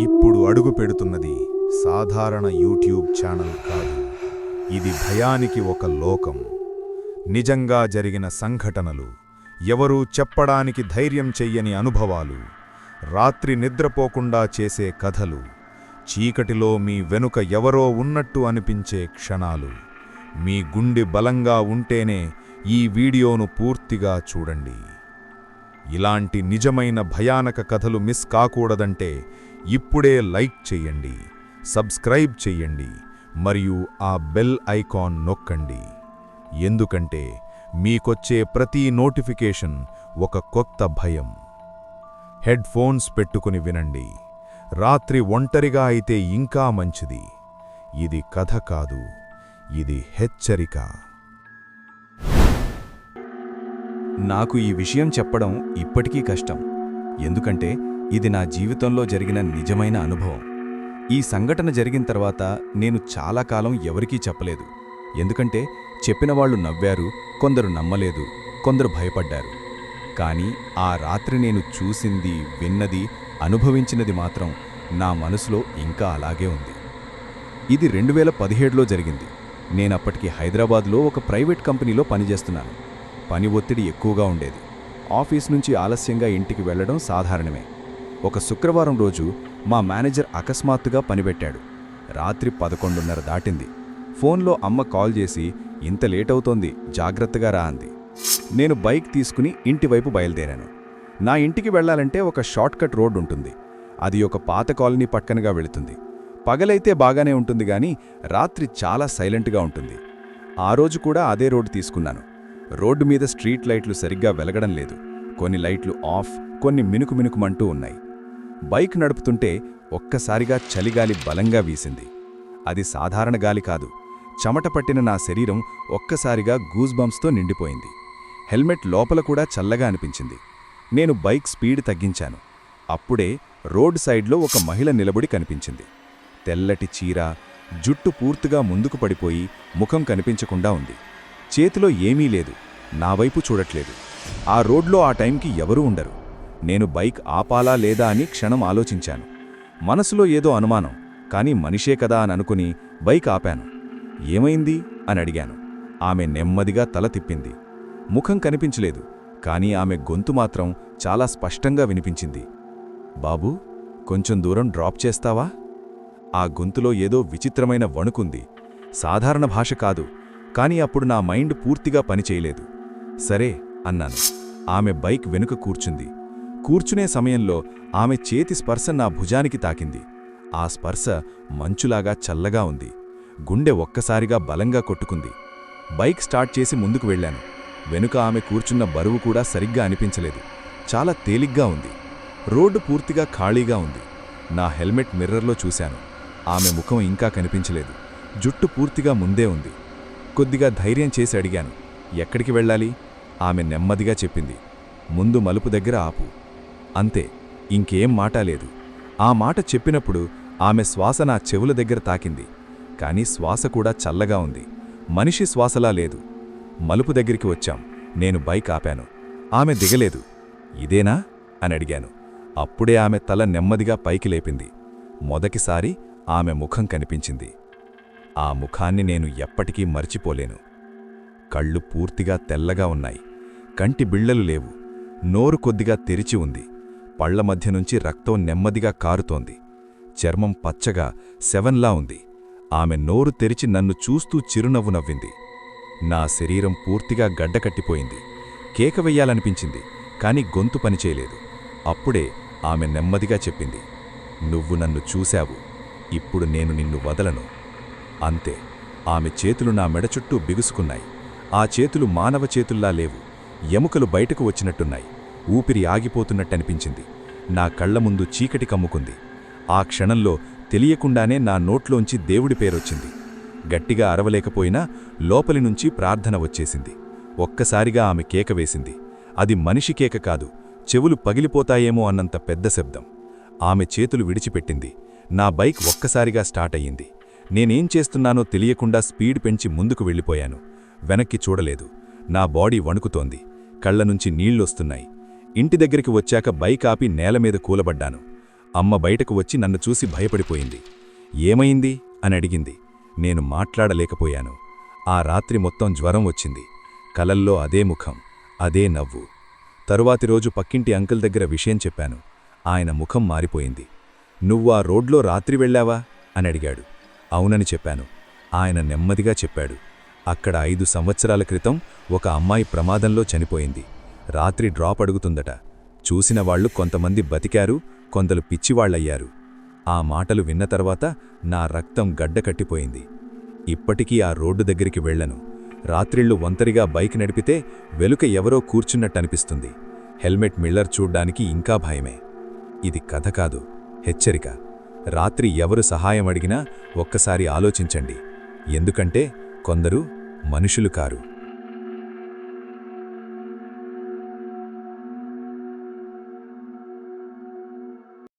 ఇప్పుడు అడుగు పెడుతున్నది సాధారణ యూట్యూబ్ ఛానల్ కాదు. ఇది భయానికి ఒక లోకం. నిజంగా జరిగిన సంఘటనలు ఎవరూ చెప్పడానికి ధైర్యం చెయ్యని అనుభవాలు రాత్రి నిద్రపోకుండా చేసే కథలు చీకటిలో మీ వెనుక ఎవరో ఉన్నట్టు అనిపించే క్షణాలు. మీ గుండె బలంగా ఉంటేనే ఈ వీడియోను పూర్తిగా చూడండి. ఇలాంటి నిజమైన భయానక కథలు మిస్ కాకూడదంటే ఇప్పుడే లైక్ చేయండి సబ్స్క్రైబ్ చేయండి మరియు ఆ బెల్ ఐకాన్ నొక్కండి. ఎందుకంటే మీకొచ్చే ప్రతి నోటిఫికేషన్ ఒక కొత్త భయం. హెడ్ ఫోన్స్ పెట్టుకుని వినండి. రాత్రి ఒంటరిగా అయితే ఇంకా మంచిది. ఇది కథ కాదు ఇది హెచ్చరిక. నాకు ఈ విషయం చెప్పడం ఇప్పటికీ కష్టం. ఎందుకంటే ఇది నా జీవితంలో జరిగిన నిజమైన అనుభవం. ఈ సంఘటన జరిగిన తర్వాత నేను చాలా కాలం ఎవరికీ చెప్పలేదు. ఎందుకంటే చెప్పిన వాళ్ళు నవ్వారు కొందరు నమ్మలేదు కొందరు భయపడ్డారు. కానీ ఆ రాత్రి నేను చూసింది విన్నది అనుభవించినది మాత్రం నా మనసులో ఇంకా అలాగే ఉంది. ఇది రెండు వేల పదిహేడులో జరిగింది. నేనప్పటికి హైదరాబాద్లో ఒక ప్రైవేట్ కంపెనీలో పనిచేస్తున్నాను. పని ఒత్తిడి ఎక్కువగా ఉండేది. ఆఫీస్ నుంచి ఆలస్యంగా ఇంటికి వెళ్ళడం సాధారణమే. ఒక శుక్రవారం రోజు మా మేనేజర్ అకస్మాత్తుగా పనిపెట్టాడు రాత్రి పదకొండున్నర దాటింది. ఫోన్లో అమ్మ కాల్ చేసి ఇంత లేట్ అవుతోంది జాగ్రత్తగా రా అంది. నేను బైక్ తీసుకుని ఇంటివైపు బయలుదేరాను. నా ఇంటికి వెళ్ళాలంటే ఒక షార్ట్కట్ రోడ్ ఉంటుంది. అది ఒక పాత కాలనీ పక్కనగా వెళుతుంది. పగలైతే బాగానే ఉంటుంది గాని రాత్రి చాలా సైలెంట్గా ఉంటుంది. ఆ రోజు కూడా అదే రోడ్డు తీసుకున్నాను. రోడ్డు మీద స్ట్రీట్ లైట్లు సరిగ్గా వెలగడం లేదు. కొన్ని లైట్లు ఆఫ్ కొన్ని మినుకు మినుకుమంటూ ఉన్నాయి. బైక్ నడుపుతుంటే ఒక్కసారిగా చలిగాలి బలంగా వీసింది. అది సాధారణ గాలి కాదు. చెమట పట్టిన నా శరీరం ఒక్కసారిగా గూజ్బంప్స్తో నిండిపోయింది. హెల్మెట్ లోపల కూడా చల్లగా అనిపించింది. నేను బైక్ స్పీడ్ తగ్గించాను. అప్పుడే రోడ్ సైడ్లో ఒక మహిళ నిలబడి కనిపించింది. తెల్లటి చీర జుట్టు పూర్తిగా ముందుకు పడిపోయి ముఖం కనిపించకుండా ఉంది. చేతిలో ఏమీ లేదు. నా వైపు చూడట్లేదు. ఆ రోడ్లో ఆ టైంకి ఎవరూ ఉండరు. నేను బైక్ ఆపాలా లేదా అని క్షణం ఆలోచించాను. మనసులో ఏదో అనుమానం కానీ మనిషే కదా అని అనుకుని బైక్ ఆపాను. ఏమైంది? అని అడిగాను. ఆమె నెమ్మదిగా తల తిప్పింది. ముఖం కనిపించలేదు కానీ ఆమె గొంతు మాత్రం చాలా స్పష్టంగా వినిపించింది. బాబూ కొంచెం దూరం డ్రాప్ చేస్తావా? ఆ గొంతులో ఏదో విచిత్రమైన వణుకుంది. సాధారణ భాష కాదు కానీ అప్పుడు నా మైండ్ పూర్తిగా పనిచేయలేదు సరే అన్నాను. ఆమె బైక్ వెనుక కూర్చుంది. కూర్చునే సమయంలో ఆమె చేతి స్పర్శ నా భుజానికి తాకింది. ఆ స్పర్శ మంచులాగా చల్లగా ఉంది. గుండె ఒక్కసారిగా బలంగా కొట్టుకుంది. బైక్ స్టార్ట్ చేసి ముందుకు వెళ్ళాను. వెనుక ఆమె కూర్చున్న బరువు కూడా సరిగ్గా అనిపించలేదు. చాలా తేలిగ్గా ఉంది. రోడ్డు పూర్తిగా ఖాళీగా ఉంది. నా హెల్మెట్ మిర్రర్లో చూశాను. ఆమె ముఖం ఇంకా కనిపించలేదు. జుట్టు పూర్తిగా ముందే ఉంది. కొద్దిగా ధైర్యం చేసి అడిగాను ఎక్కడికి వెళ్ళాలి? ఆమె నెమ్మదిగా చెప్పింది ముందు మలుపు దగ్గర ఆపు. అంతే ఇంకేం మాట లేదు. ఆ మాట చెప్పినప్పుడు ఆమె శ్వాస నా చెవుల దగ్గర తాకింది. కాని శ్వాస కూడా చల్లగా ఉంది. మనిషి శ్వాసలా లేదు. మలుపు దగ్గరికి వచ్చాం. నేను బైక్ ఆపాను. ఆమె దిగలేదు. ఇదేనా? అని అడిగాను. అప్పుడే ఆమె తల నెమ్మదిగా పైకి లేపింది. మొదటిసారి ఆమె ముఖం కనిపించింది. ఆ ముఖాన్ని నేను ఎప్పటికీ మర్చిపోలేను. కళ్ళు పూర్తిగా తెల్లగా ఉన్నాయి. కంటి బిళ్ళలు లేవు. నోరు కొద్దిగా తెరిచి ఉంది. పళ్ళ మధ్య నుంచి రక్తం నెమ్మదిగా కారుతోంది. చర్మం పచ్చగా సెవెన్లా ఉంది. ఆమె నోరు తెరిచి నన్ను చూస్తూ చిరునవ్వు నవ్వింది. నా శరీరం పూర్తిగా గడ్డకట్టిపోయింది. కేక వెయ్యాలనిపించింది కాని గొంతు పనిచేయలేదు. అప్పుడే ఆమె నెమ్మదిగా చెప్పింది నువ్వు నన్ను చూశావు. ఇప్పుడు నేను నిన్ను వదలను. అంతే. ఆమె చేతులు నా మెడ చుట్టూ బిగుసుకున్నాయి. ఆ చేతులు మానవ చేతుల్లా లేవు. ఎముకలు బయటకు వచ్చినట్టున్నాయి. ఊపిరి ఆగిపోతున్నట్టనిపించింది. నా కళ్ళ ముందు చీకటి కమ్ముకుంది. ఆ క్షణంలో తెలియకుండానే నా నోట్లోంచి దేవుడి పేరొచ్చింది. గట్టిగా అరవలేకపోయినా లోపలి నుంచి ప్రార్థన వచ్చేసింది. ఒక్కసారిగా ఆమె కేక వేసింది. అది మనిషి కేక కాదు చెవులు పగిలిపోతాయేమో అన్నంత పెద్ద శబ్దం. ఆమె చేతులు విడిచిపెట్టింది. నా బైక్ ఒక్కసారిగా స్టార్ట్ అయ్యింది. నేనేం చేస్తున్నానో తెలియకుండా స్పీడ్ పెంచి ముందుకు వెళ్ళిపోయాను. వెనక్కి చూడలేదు. నా బాడీ వణుకుతోంది. కళ్ళ నుంచి నీళ్ళొస్తున్నాయి ఇంటి దగ్గరికి వచ్చాక బైక్ ఆపి నేలమీద కూలబడ్డాను. అమ్మ బయటకు వచ్చి నన్ను చూసి భయపడిపోయింది. ఏమైంది? అని అడిగింది. నేను మాట్లాడలేకపోయాను. ఆ రాత్రి మొత్తం జ్వరం వచ్చింది. కలల్లో అదే ముఖం అదే నవ్వు. తరువాతి రోజు పక్కింటి అంకుల్ దగ్గర విషయం చెప్పాను. ఆయన ముఖం మారిపోయింది. నువ్వా రోడ్లో రాత్రి వెళ్ళావా? అని అడిగాడు. అవునని చెప్పాను. ఆయన నెమ్మదిగా చెప్పాడు. అక్కడ ఐదు సంవత్సరాల క్రితం ఒక అమ్మాయి ప్రమాదంలో చనిపోయింది. రాత్రి డ్రాప్ అడుగుతుందట. చూసిన వాళ్ళు కొంతమంది బతికారు కొందరు పిచ్చివాళ్ళయ్యారు ఆ మాటలు విన్న తర్వాత నా రక్తం గడ్డకట్టిపోయింది ఇప్పటికీ ఆ రోడ్డు దగ్గరికి వెళ్ళను. రాత్రిళ్ళు ఒంతరిగా బైక్ నడిపితే వెలుక ఎవరో కూర్చున్నట్టనిపిస్తుంది. హెల్మెట్ మిల్లర్ చూడ్డానికి ఇంకా భయమే. ఇది కథ కాదు హెచ్చరిక. రాత్రి ఎవరు సహాయం అడిగినా ఒక్కసారి ఆలోచించండి. ఎందుకంటే కొందరు మనుషులు కారు.